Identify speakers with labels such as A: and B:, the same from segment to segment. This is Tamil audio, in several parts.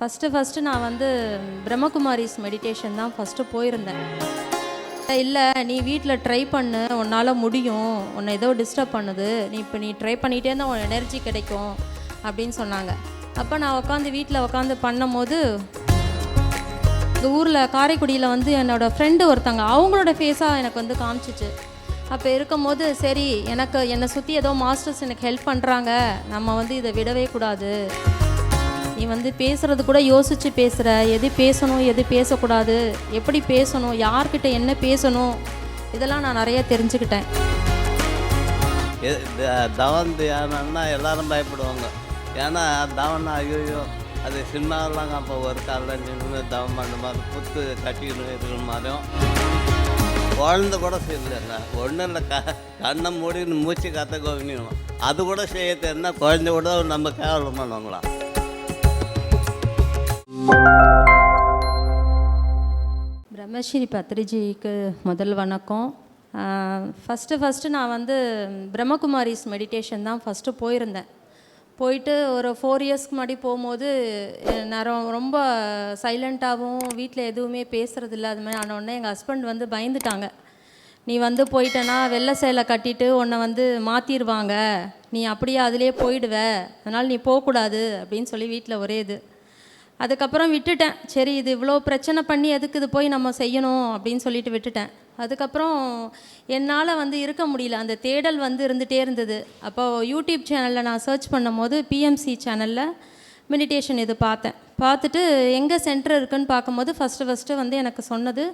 A: ஃபஸ்ட்டு ஃபஸ்ட்டு நான் வந்து பிரம்மகுமாரிஸ் மெடிடேஷன் தான் ஃபஸ்ட்டு போயிருந்தேன். இல்லை நீ வீட்டில் ட்ரை பண்ணு உன்னால் முடியும் உன்னை ஏதோ டிஸ்டர்ப் பண்ணுது நீ இப்போ நீ ட்ரை பண்ணிகிட்டே இருந்தால் உன் எனர்ஜி கிடைக்கும் அப்படின்னு சொன்னாங்க. அப்போ நான் உட்காந்து வீட்டில் உட்காந்து பண்ணும்போது இந்த ஊரில் காரைக்குடியில் வந்து என்னோடய ஃப்ரெண்டு ஒருத்தங்க அவங்களோட ஃபேஸாக எனக்கு வந்து காமிச்சிச்சு. அப்போ இருக்கும்போது சரி எனக்கு என்னை சுற்றி ஏதோ மாஸ்டர்ஸ் எனக்கு ஹெல்ப் பண்ணுறாங்க நம்ம வந்து இதை விடவே கூடாது நீ வந்து பேசுறது கூட யோசிச்சு பேசுகிற எது பேசணும் எது பேசக்கூடாது. எப்படி பேசணும் யார்கிட்ட என்ன பேசணும் இதெல்லாம் நான் நிறைய தெரிஞ்சுக்கிட்டேன்.
B: எ- த- எல்லாரும் பயப்படுவாங்க. ஏன்னா தவன் ஐயோ அது சினிமாவெல்லாம் அப்போ ஒரு காலில் நின்று தவம் பண்ண மாதிரி புத்து கட்டிக்கிட்டு இருக்கிற மாதிரியும். குழந்த கூட செய்யலைங்க ஒன்றும் இல்லை க கண்ணை மூடி மூச்சு கத்த கோவினியும் அது கூட செய்ய தெரியுன்னா குழந்தை கூட நம்ம கேவலம் பண்ணுவாங்களாம்.
A: பிரம்மஸ்ரீ பத்ரிஜிக்கு முதல் வணக்கம். ஃபஸ்ட்டு ஃபஸ்ட்டு நான் வந்து பிரம்மகுமாரிஸ் மெடிடேஷன் தான் ஃபஸ்ட்டு போயிருந்தேன். போயிட்டு ஒரு ஃபோர் இயர்ஸ்க்கு முன்னாடி போகும்போது நேரம் ரொம்ப சைலண்ட்டாகவும் வீட்டில் எதுவுமே பேசுகிறதில்ல அது மாதிரி ஆனோடனே எங்கள் ஹஸ்பண்ட் வந்து பயந்துட்டாங்க. நீ வந்து போயிட்டேன்னா வெள்ளை சேலை கட்டிட்டு உன்னை வந்து மாற்றிடுவாங்க நீ அப்படியே அதிலே போயிடுவ. அதனால் நீ போகக்கூடாது அப்படின்னு சொல்லி வீட்டில் ஒரே இது. அதுக்கப்புறம் விட்டுட்டேன். சரி இது இவ்வளோ பிரச்சனை பண்ணி எதுக்கு இது போய் நம்ம செய்யணும் அப்படின்னு சொல்லிட்டு விட்டுட்டேன். அதுக்கப்புறம் என்னால் வந்து இருக்க முடியல. அந்த தேடல் வந்து இருந்துகிட்டே இருந்தது. அப்போது யூடியூப் சேனலில் நான் சர்ச் பண்ணும்போது பிஎம்சி சேனலில் மெடிடேஷன் இது பார்த்தேன். பார்த்துட்டு எங்கே சென்டர் இருக்குன்னு பார்க்கும்போது ஃபஸ்ட்டு ஃபஸ்ட்டு வந்து எனக்கு சொன்னது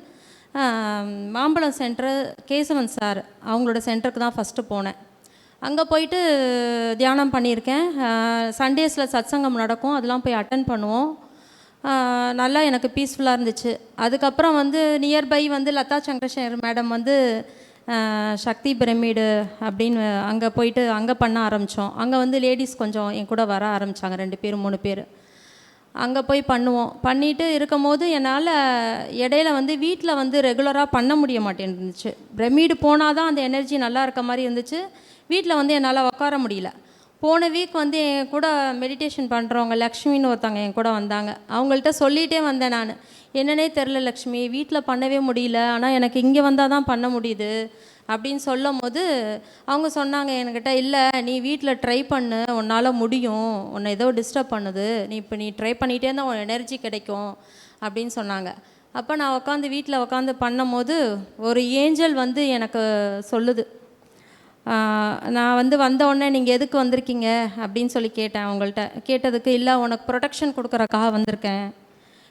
A: மாம்பழம் சென்டர் கேசவன் சார் அவங்களோட சென்டருக்கு தான் ஃபஸ்ட்டு போனேன். அங்கே போயிட்டு தியானம் பண்ணியிருக்கேன். சண்டேஸில் சத்சங்கம் நடக்கும். அதெல்லாம் போய் அட்டன் பண்ணுவோம். நல்லா எனக்கு பீஸ்ஃபுல்லாக இருந்துச்சு. அதுக்கப்புறம் வந்து நியர்பை வந்து லதா சங்கரசேகர் மேடம் வந்து சக்தி பிரமிடு அப்படின்னு அங்கே போயிட்டு அங்கே பண்ண ஆரம்பித்தோம் அங்கே வந்து லேடிஸ் கொஞ்சம் என் கூட வர ஆரம்பித்தாங்க ரெண்டு பேர் மூணு பேர். அங்கே போய் பண்ணுவோம். பண்ணிட்டு இருக்கும் போது என்னால் இடையில வந்து வீட்டில் வந்து ரெகுலராக பண்ண முடிய மாட்டேன்ருந்துச்சு பிரமிடு போனால் தான் அந்த எனர்ஜி நல்லா இருக்க மாதிரி இருந்துச்சு. வீட்டில் வந்து என்னால் உட்கார முடியல. போன வீக் வந்து என் கூட மெடிடேஷன் பண்ணுறவங்க லக்ஷ்மின்னு ஒருத்தவங்க என் கூட வந்தாங்க. அவங்கள்ட்ட சொல்லிகிட்டே வந்தேன் நான். என்னன்னே தெரில லக்ஷ்மி வீட்டில் பண்ணவே முடியல. ஆனால் எனக்கு இங்கே வந்தால் தான் பண்ண முடியுது அப்படின்னு சொல்லும் போது அவங்க சொன்னாங்க என்கிட்ட இல்லை நீ வீட்டில் ட்ரை பண்ணு. உன்னால் முடியும். உன்னை ஏதோ டிஸ்டர்ப் பண்ணுது. நீ இப்போ நீ ட்ரை பண்ணிகிட்டே இருந்தால் உன் எனர்ஜி கிடைக்கும். அப்படின்னு சொன்னாங்க. அப்போ நான் உட்காந்து வீட்டில் உட்காந்து பண்ணும்போது ஒரு ஏஞ்சல் வந்து எனக்கு சொல்லுது. நான் வந்து வந்த உடனே நீங்கள் எதுக்கு வந்திருக்கீங்க அப்படின்னு சொல்லி கேட்டேன் அவங்கள்ட்ட. கேட்டதுக்கு இல்லை உனக்கு ப்ரொடெக்ஷன் கொடுக்குறக்காக வந்திருக்கேன்.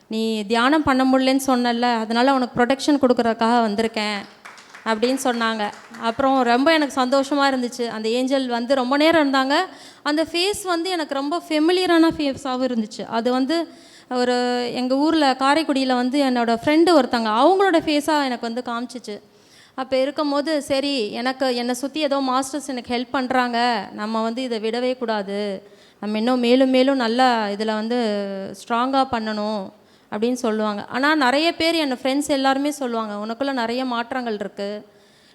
A: நீ தியானம் பண்ண முடியலன்னு சொன்னல அதனால் உனக்கு ப்ரொடெக்ஷன் கொடுக்குறக்காக வந்திருக்கேன். அப்படின்னு சொன்னாங்க. அப்புறம் ரொம்ப எனக்கு சந்தோஷமாக இருந்துச்சு. அந்த ஏஞ்சல் வந்து ரொம்ப நேரம் இருந்தாங்க. அந்த ஃபேஸ் வந்து எனக்கு ரொம்ப ஃபெமிலியரான ஃபேஸாகவும் இருந்துச்சு. அது வந்து ஒரு எங்கள் ஊரில் காரைக்குடியில் வந்து என்னோடய ஃப்ரெண்டு ஒருத்தங்க அவங்களோட ஃபேஸாக எனக்கு வந்து காமிச்சிச்சு. அப்போ இருக்கும்போது சரி எனக்கு என்னை சுற்றி ஏதோ மாஸ்டர்ஸ் எனக்கு ஹெல்ப் பண்ணுறாங்க நம்ம வந்து இதை விடவே கூடாது. நம்ம இன்னும் மேலும் மேலும் நல்லா இதில் வந்து ஸ்ட்ராங்காக பண்ணணும். அப்படின்னு சொல்லுவாங்க. ஆனால் நிறைய பேர் என் ஃப்ரெண்ட்ஸ் எல்லாருமே சொல்லுவாங்க. உனக்குள்ளே நிறைய மாற்றங்கள் இருக்குது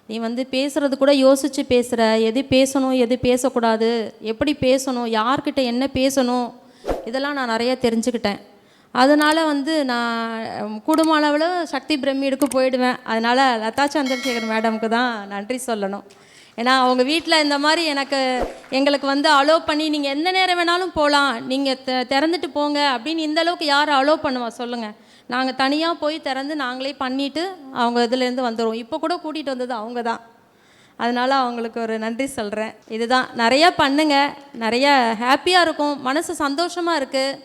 A: நீ வந்து பேசுகிறது கூட யோசித்து பேசுகிற எது பேசணும் எது பேசக்கூடாது. எப்படி பேசணும் யார்கிட்ட என்ன பேசணும்? இதெல்லாம் நான் நிறைய தெரிஞ்சுக்கிட்டேன். அதனால் வந்து நான் குடும்ப அளவில் சக்தி பிரமிடுக்கு போயிடுவேன். அதனால் லதா சந்திரசேகர் மேடமுக்கு தான் நன்றி சொல்லணும். ஏன்னா அவங்க வீட்டில் இந்த மாதிரி எனக்கு எங்களுக்கு வந்து அலோவ் பண்ணி நீங்கள் எந்த நேரம் வேணாலும் போகலாம் நீங்கள் த திறந்துட்டு போங்க அப்படின்னு இந்த அளவுக்கு யார் அலோவ் பண்ணுவா சொல்லுங்கள் நாங்கள் தனியாக போய் திறந்து நாங்களே பண்ணிவிட்டு அவங்க இதுலேருந்து வந்துடுவோம் இப்போ கூட கூட்டிகிட்டு வந்தது அவங்க தான். அதனால் அவங்களுக்கு ஒரு நன்றி சொல்கிறேன் இதுதான். நிறையா பண்ணுங்கள் நிறையா ஹாப்பியாக இருக்கும். மனசு சந்தோஷமாக இருக்குது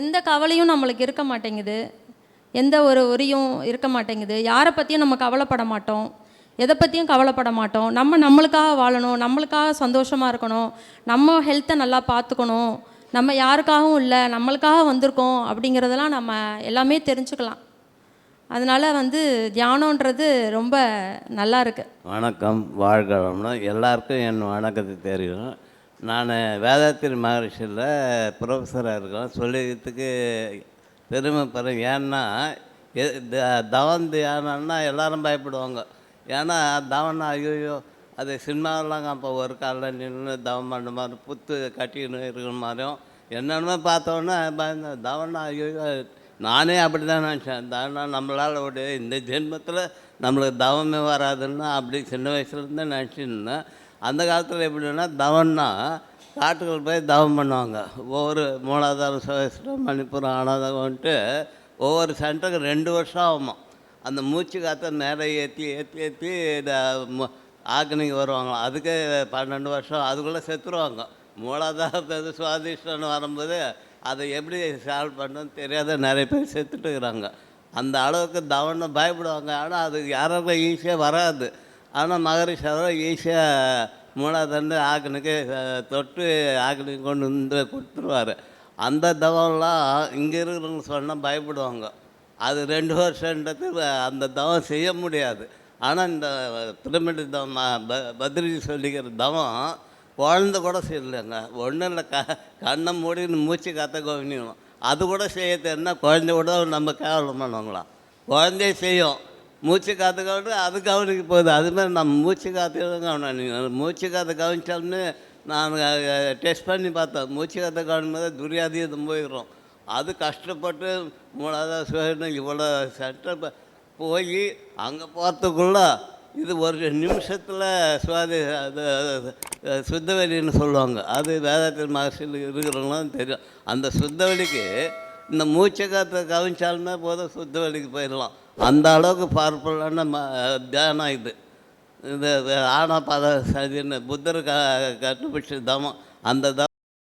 A: எந்த கவலையும் நம்மளுக்கு இருக்க மாட்டேங்குது. எந்த ஒரு உரியும் இருக்க மாட்டேங்குது. யாரை பற்றியும் நம்ம கவலைப்பட மாட்டோம். எதை பற்றியும் கவலைப்பட மாட்டோம். நம்ம நம்மளுக்காக வாழணும். நம்மளுக்காக சந்தோஷமாக இருக்கணும். நம்ம ஹெல்த்தை நல்லா பார்த்துக்கணும். நம்ம யாருக்காகவும் இல்லை. நம்மளுக்காக வந்திருக்கோம் அப்படிங்கிறதெல்லாம் நம்ம எல்லாமே தெரிஞ்சுக்கலாம். அதனால் வந்து தியானன்றது ரொம்ப நல்லா இருக்குது
B: வணக்கம். வாழ்கிறோம்னா எல்லாருக்கும் என் வணக்கத்தை தெரியும் நான் வேதாத்திரி மகரிஷியில் ப்ரொஃபஸராக இருக்கேன். சொல்லிக்கிறதுக்கு பெருமைப்படுறேன். ஏன்னா எ- த- தவம் தியானம்னா எல்லாரும் பயப்படுவாங்க. ஏன்னா தவன் ஐயோ அது சினிமாவெல்லாம் அப்போ ஒரு காலில் நின்று தவம் பண்ண மாதிரி புத்து கட்டின்னு இருக்கிற மாதிரியும் என்னென்னமோ பார்த்தோன்னே பயந்த தவனா ஐயோ நானே அப்படி தான் நினச்சேன். தவனா நம்மளால் ஒரு இந்த ஜென்மத்தில் நம்மளுக்கு தவமே வராதுன்னு அப்படி சின்ன வயசுலேருந்தே நினச்சிருந்தேன். அந்த காலத்தில் எப்படின்னா தவன்னா காட்டுக்குள்ள போய் தவம் பண்ணுவாங்க. ஒவ்வொரு மூலாதாரம் சகசிரம் மணிப்புரம் அனாதகம்ன்ட்டு ஒவ்வொரு சென்டருக்கு ரெண்டு வருஷம் ஆகுமா. அந்த மூச்சு காற்றை நேரம் ஏற்றி ஏற்றி ஏற்றி ஆக்னிக்கு வருவாங்களாம் அதுக்கே பன்னெண்டு வருஷம் அதுக்குள்ளே செத்துருவாங்க. மூலாதாரத்தை சுவாதிஷ்டம்னு வரும்போது அதை எப்படி சால்வ் பண்ணணும்னு தெரியாத நிறைய பேர் செத்துட்டு இருக்கிறாங்க. அந்த அளவுக்கு தவன்னு பயப்படுவாங்க. ஆனால் அது யாருக்கும் ஈஸியாக வராது. ஆனால் மகரிஷி அவர் ஈஸியாக மூலாதாண்டு ஆக்கணுக்கு அஹ், தொட்டு ஆக்கனுக்கு கொண்டு வந்து கொடுத்துருவார். அந்த தவம்லாம் இங்கே இருக்கிறவங்க சொன்னால் பயப்படுவாங்க. அது ரெண்டு வருஷன்றது அந்த தவம் செய்ய முடியாது. ஆனால் இந்த பிரமிடு தவம் ப- பத்ரிஜி சொல்லிக்கிற தவம் குழந்த கூட செய்யலைங்க. ஒன்றும் இல்லை க கண்ணை மூடின்னு மூச்சு கற்ற கவனிக்கணும் அது கூட செய்ய தெரியுன்னா குழந்தை கூட நம்ம கேவலம் பண்ணுவாங்களாம் குழந்தைய செய்யும். மூச்சு காற்று கவனிட்டு அது கவனிக்க போகுது. அதுமாதிரி நம்ம மூச்சு காற்று கவனம் மூச்சு காத்து கவனிச்சாலுமே நான் டெஸ்ட் பண்ணி பார்த்தேன். மூச்சு காற்று கவனிக்கும் துரியாதீதம் போயிடும். அது கஷ்டப்பட்டு மூணாவது சுவர்ணம் இவ்வளோ சட்டை போய் அங்கே போகிறதுக்குள்ள இது ஒரு நிமிஷத்தில் சுவாதி அது சுத்தவெளின்னு சொல்லுவாங்க. அது வேதாத்திரி மகர்ஷியில் இருக்கிறவங்களும் தெரியும். அந்த சுத்தவெளிக்கு இந்த மூச்சை காற்றை கவனிச்சாலுமே போதும் சுத்தவெளிக்கு போயிடலாம். அந்த அளவுக்கு பவர்ஃபுல்லான ம தியானம் இது. இது ஆனா பத சதின்னு புத்தர் க கண்டுபிடிச்ச தமம் அந்த தம்